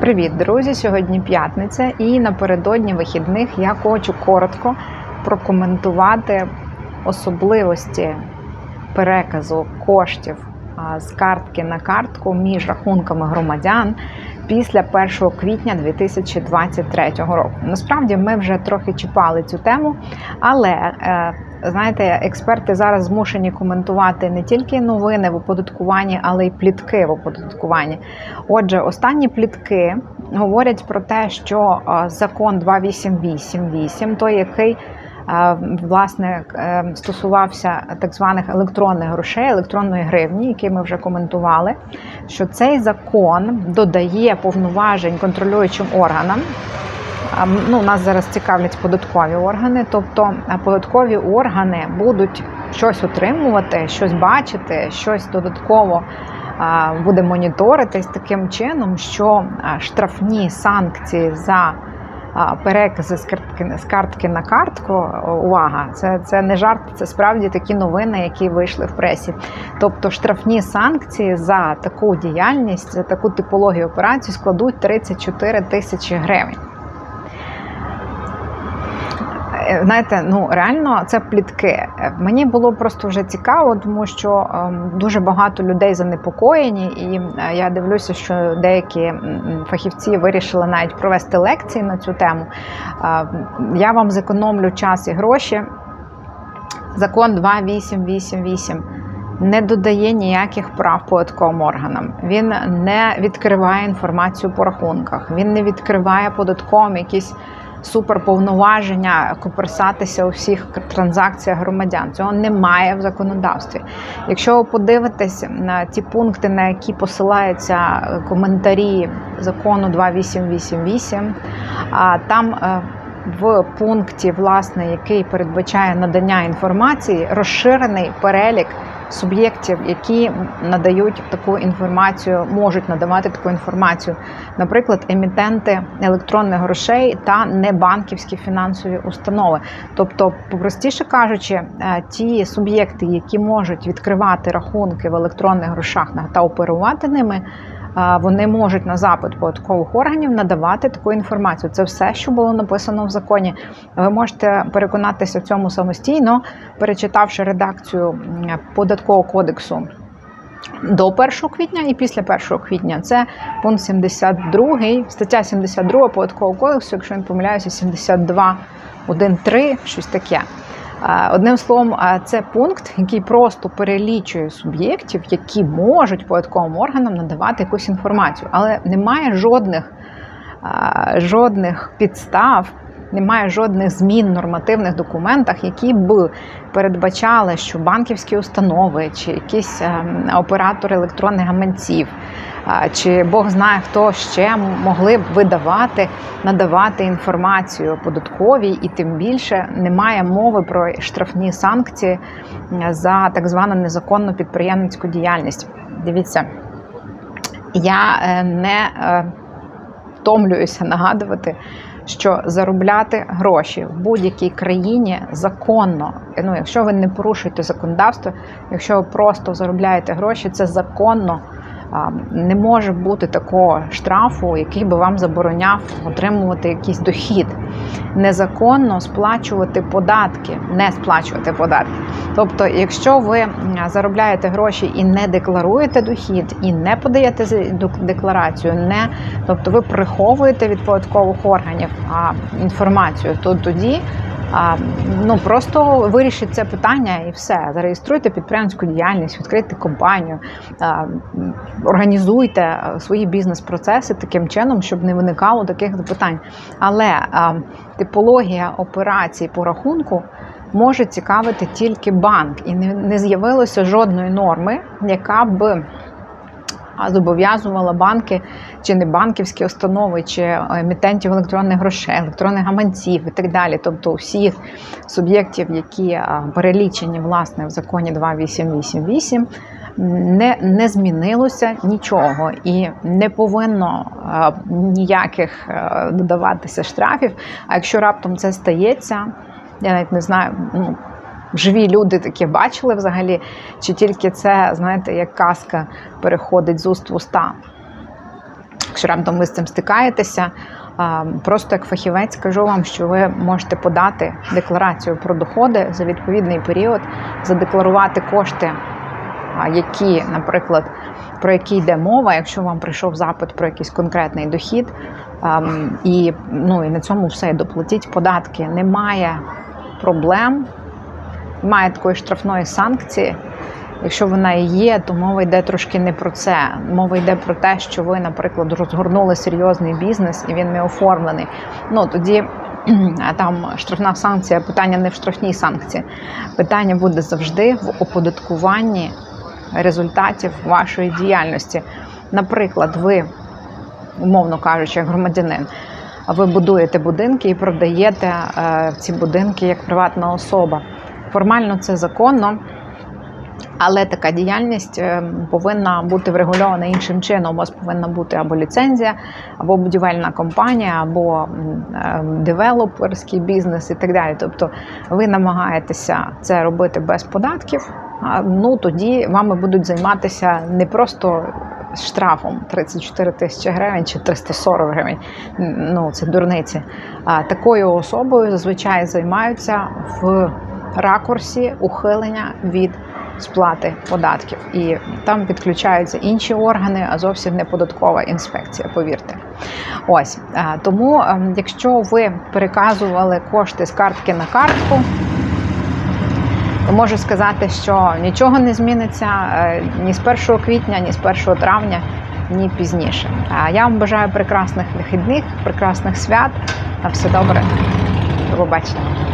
Привіт, друзі! Сьогодні п'ятниця, і напередодні вихідних я хочу коротко прокоментувати особливості переказу коштів з картки на картку між рахунками громадян після 1 квітня 2023 року. Насправді ми вже трохи чіпали цю тему, але е, знаєте, експерти зараз змушені коментувати не тільки новини в оподаткуванні, але й плітки в оподаткуванні. Отже, останні плітки говорять про те, що е, закон 2888, той який е, Власне, е, стосувався так званих електронних грошей, електронної гривні, які ми вже коментували, що цей закон додає повноважень контролюючим органам. Ну, нас зараз цікавлять податкові органи, тобто податкові органи будуть щось отримувати, щось бачити, щось додатково буде моніторитись таким чином, що штрафні санкції за перекази з картки, з картки на картку. Увага, це, це не жарт, це справді такі новини, які вийшли в пресі. Тобто штрафні санкції за таку діяльність, за таку типологію операцій складуть 34 тисячі гривень. Е, Знаєте, ну реально це плітки. Е, Мені було просто вже цікаво, тому що ем, дуже багато людей занепокоєні, і е, я дивлюся, що деякі фахівці вирішили навіть провести лекції на цю тему. Я вам зекономлю час і гроші. Закон 2888 не додає ніяких прав податковим органам. Він не відкриває інформацію по рахунках, він не відкриває податковим якісь суперповноваження коперсатися у всіх транзакціях громадян. Цього немає в законодавстві. Якщо ви подивитесь на ті пункти, на які посилаються коментарі закону 2888, а, там е, в пункті, власне, який передбачає надання інформації, розширений перелік суб'єктів, які надають таку інформацію, можуть надавати таку інформацію, наприклад, емітенти електронних грошей та небанківські фінансові установи. Тобто, простіше кажучи, е, ті суб'єкти, які можуть відкривати рахунки в електронних грошах та оперувати ними. Вони можуть на запит податкових органів надавати таку інформацію. Це все, що було написано в законі. Ви можете переконатися в цьому самостійно, перечитавши редакцію податкового кодексу до 1 квітня і після 1 квітня. Це пункт 72, стаття 72 податкового кодексу, якщо не помиляюся, 72.1.3, щось таке. Одним словом, це пункт, який просто перелічує суб'єктів, які можуть податковим органам надавати якусь інформацію, але немає жодних, жодних підстав. Немає жодних змін в нормативних документах, які б передбачали, що банківські установи чи якісь ем, оператори електронних гаманців, чи Бог знає хто ще могли б видавати, надавати інформацію податковій, і тим більше немає мови про штрафні санкції за так звану незаконну підприємницьку діяльність. Дивіться, я е, не е, втомлююся нагадувати. Що заробляти гроші в будь-якій країні законно, ну якщо ви не порушуєте законодавство, якщо ви просто заробляєте гроші, це законно. Не може бути такого штрафу, який би вам забороняв отримувати якийсь дохід. Незаконно сплачувати податки, не сплачувати податки. Тобто, якщо ви заробляєте гроші і не декларуєте дохід, і не подаєте декларацію, не тобто ви приховуєте від податкових органів а, інформацію, то тоді. А, ну просто вирішіть це питання і все. Зареєструйте підприємську діяльність, відкрийте компанію, а, організуйте свої бізнес-процеси таким чином, щоб не виникало таких запитань. Але а, типологія операцій по рахунку може цікавити тільки банк, і не, не з'явилося жодної норми, яка б зобов'язувала банки чи не банківські установи, чи емітентів електронних грошей, електронних гаманців і так далі. Тобто всіх суб'єктів, які перелічені власне в законі 2888, не, не змінилося нічого і не повинно ніяких а, додаватися штрафів. А якщо раптом це стається, я навіть не знаю, ну. Живі люди таке бачили взагалі, чи тільки це, знаєте, як казка переходить з уст в уста. Якщо раптом ви з цим стикаєтеся, просто як фахівець кажу вам, що ви можете подати декларацію про доходи за відповідний період, задекларувати кошти, які, наприклад, про які йде мова, якщо вам прийшов запит про якийсь конкретний дохід, і, ну, і на цьому все доплатіть податки. Немає проблем, немає такої штрафної санкції. Якщо вона і є, то мова йде трошки не про це. Мова йде про те, що ви, наприклад, розгорнули серйозний бізнес і він не оформлений. Ну тоді там штрафна санкція, питання не в штрафній санкції. Питання буде завжди в оподаткуванні результатів вашої діяльності. Наприклад, ви, умовно кажучи, як громадянин, ви будуєте будинки і продаєте е, ці будинки як приватна особа. Формально це законно. Але така діяльність е, повинна бути врегульована іншим чином. У вас повинна бути або ліцензія, або будівельна компанія, або е, девелоперський бізнес і так далі. Тобто ви намагаєтеся це робити без податків. Ну тоді вами будуть займатися не просто штрафом 34 тисячі гривень чи 340 гривень. Ну це дурниці. А такою особою зазвичай займаються в ракурсі ухилення від сплати податків, і там підключаються інші органи, а зовсім не податкова інспекція. Повірте, ось тому, ем, якщо ви переказували кошти з картки на картку. Можу сказати, що нічого не зміниться е, ні з 1 квітня, ні з 1 травня, ні пізніше. Я вам бажаю прекрасних вихідних, прекрасних свят. На все добре. До побачення.